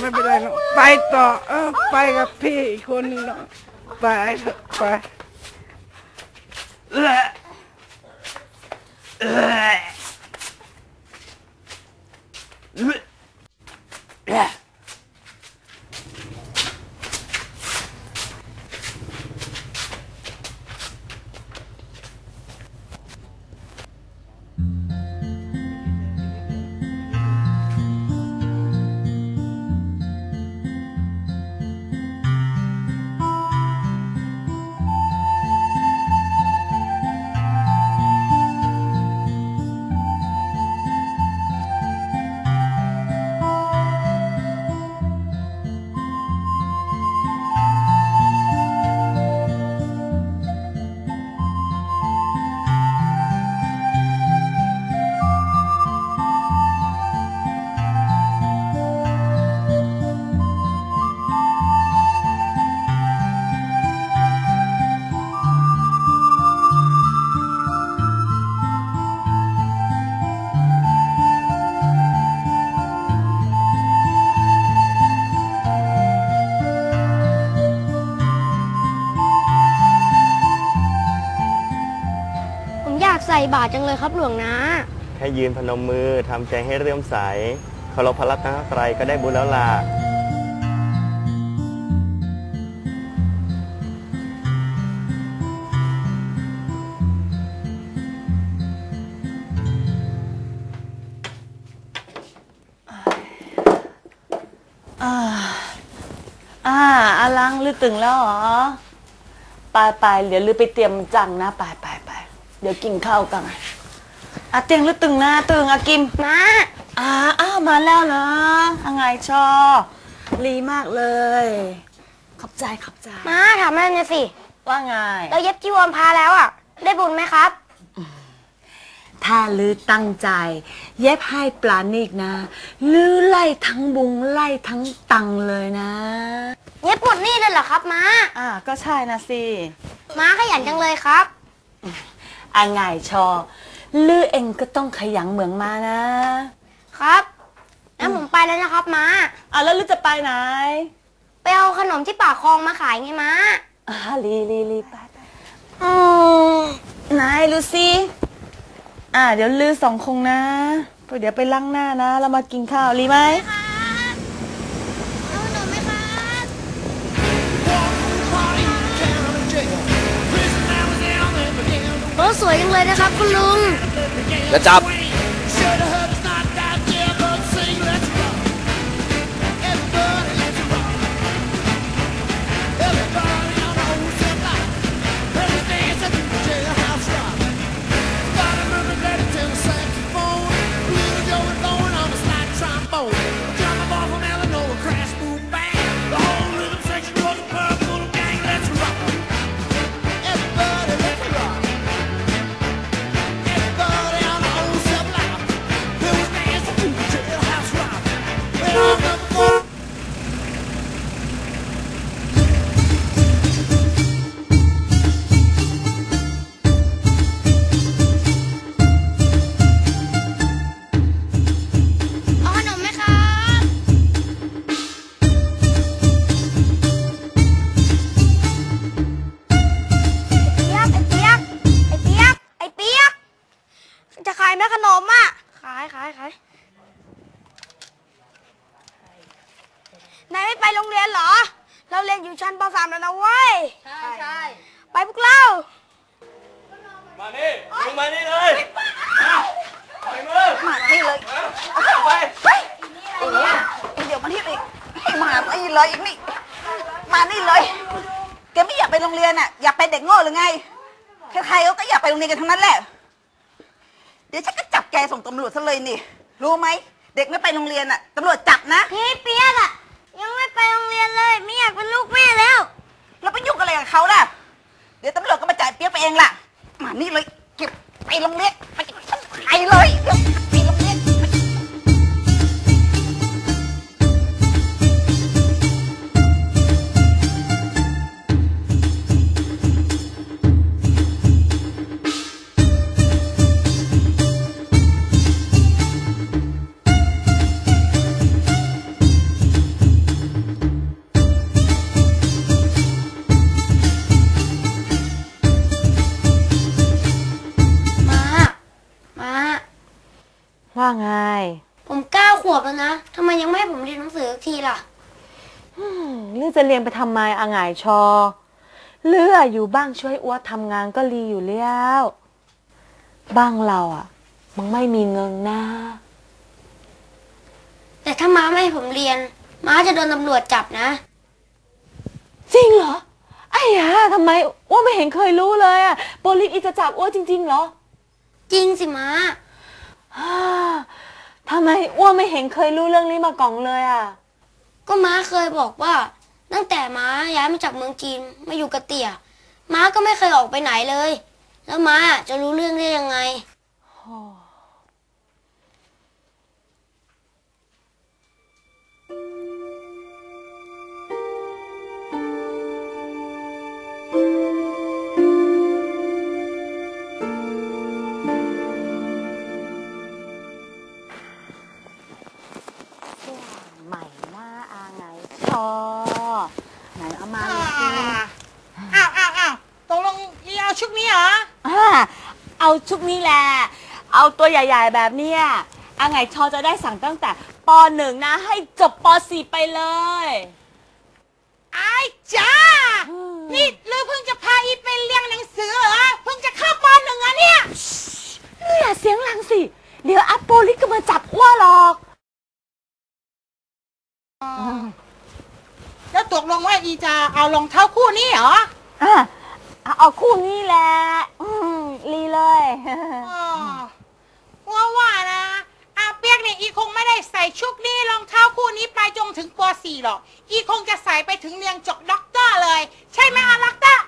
ไม่เป็นไรหรอกไปต่อ เออ ไปกับพี่อีกคนนึงเนาะไปเถอะไปเออเออ บาตรจังเลยครับหลวงนะ แค่ยืนพนมมือทำใจให้เรื่อมใสเคารพพระรัตนตรัยก็ได้บุญแล้วล่ะอ่าอ่าอาลังลือตึงแล้วเหรอไปไปเดี๋ยวลือไปเตรียมจังนะไปไปไป เดี๋ยวกินข้าวกันอะเตียงลือตึงนะตึงอากิมมาอ่าอ้าวมาแล้วนะอะไงชอรีมากเลย ขอบใจขอบใจมาถามแม่หน่อยสิ ว่าไง เราเย็บจีวรพาแล้วอะ ได้บุญไหมครับ ถ้าลือตั้งใจ เย็บให้ปลานิกนะลือไล่ทั้งบุงไล่ทั้งตังเลยนะ เย็บหมดนี่เลยเหรอครับมาอ่าก็ใช่นะสิ มาขยันจังเลยครับ อะไงชอลือเองก็ต้องขยันเหมืองมานะครับงั้นผมไปแล้วนะครับมาอะแล้วลือจะไปไหนไปเอาขนมที่ปากคลองมาขายไงมาอ่าลีลีลีไปไปอืมไหนลูซี่อ่าเดี๋ยวลือสองคงนะเดี๋ยวไปล้างหน้านะเรามากินข้าวรีไหมเอ สวยจังเลยนะครับคุณลุงจะจับ อยู่ชั้นป .3 แล้วนะเว้ย ใช่ใช่ไปพวกเรา มานี่ลงมานี่เลยปล่อยมือมานี่เลยไปเดี๋ยวมาที่อีกมานี่เลยอีกนี่ มานี่เลย แกไม่อยากไปโรงเรียนอะ อยากเป็นเด็กโง่หรือไง ใครๆเขาก็อยากไปโรงเรียนกันทั้งนั้นแหละ เดี๋ยวฉันก็จับแกส่งตำรวจซะเลยนี่ รู้ไหม เด็กไม่ไปโรงเรียนอะตำรวจจับนะ พี่เปียกอะ ยังไม่ไปโรงเรียนเลยไม่อยากเป็นลูกแม่แล้ว เราไปยุ่งอะไรกับเขาล่ะ เดี๋ยวตำรวจก็มาจ่ายเปี๊ยกไปเองล่ะ มานี่เลยเก็บไปโรงเรียนไปไปเลย ขวบแล้วนะทำไมยังไม่ให้ผมเรียนหนังสือสักทีล่ะหรือจะเรียนไปทำไมอะหงายชอ เลืออยู่บ้างช่วยอ้วทำงานก็รีอยู่แล้ว บ้างเราอะ มันไม่มีเงินนะแต่ถ้าม้าไม่ให้ผมเรียน ม้าจะโดนตำรวจจับนะ จริงเหรอ ไอ้ยาทำไมอ้วไม่เห็นเคยรู้เลยอะโปลิสอีจะจับอ้วจริง ๆ เหรอ จริงสิม้า ฮ่าทำไมอ้วไม่เห็นเคยรู้เรื่องนี้มาก่อนเลยอะ ก็ม้าเคยบอกว่า ตั้งแต่ม้าย้ายมาจากเมืองจีนมาอยู่กับเตี่ยม้าก็ไม่เคยออกไปไหนเลย แล้วม้าจะรู้เรื่องได้ยังไงใไหนเอามาเลยสิอ้าวอ้าวอ้าวตกลงอีเอาชุดนี้เหรอ อ่าเอาชุดนี้แหละ เอาตัวใหญ่ๆแบบเนี้ยอาไงชอจะได้สั่งตั้งแต่ปหนึ่งนะ ให้จบปสี่ไปเลยไอ้จ้า นี่ลือเพิ่งจะพาอีไปเรียนหนังสือเหรอ เพิ่งจะเข้าปหนึ่งอะเนี่ย อย่าเสียงดังสิ เดี๋ยวอัปโปลิสก็มาจับอ้วหรอก แล้วตกลงว่าอีจะ เอารองเท้าคู่นี้เหรออะเอาเอาคู่นี้แหละอืมรีเลยว่าว่านะอาเปียกเนี่ยอีคงไม่ได้ใส่ชุดนี้รองเท้าคู่นี้ไปจนถึงป .4 หรอก อีคงจะใส่ไปถึงเรียนจบด็อกเตอร์เลย ใช่ไหมอาด็อกเตอร์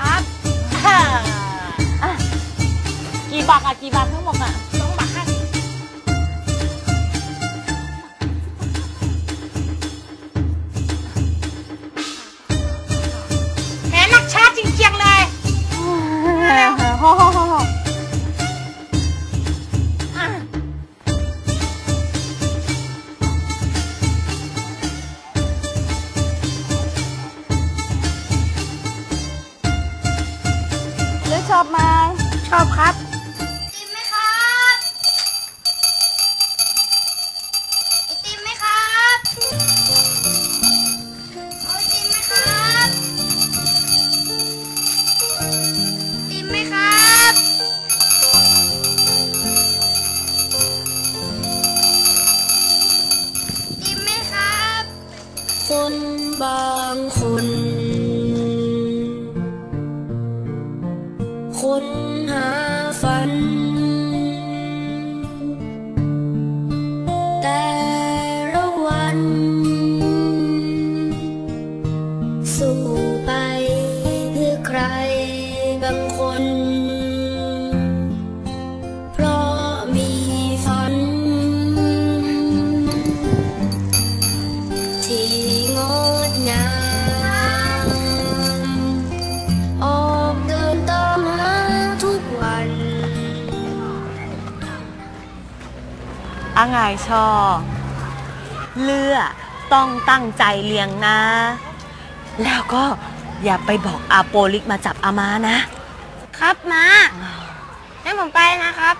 ครับ กี่บาทอะกี่บาททั้งหมดอะ อชอบไหมชอบครับ อาไงชอ เลือต้องตั้งใจเลี้ยงนะ แล้วก็อย่าไปบอกอาโปลิกมาจับอามานะ ครับมางั้นผมไปนะครับ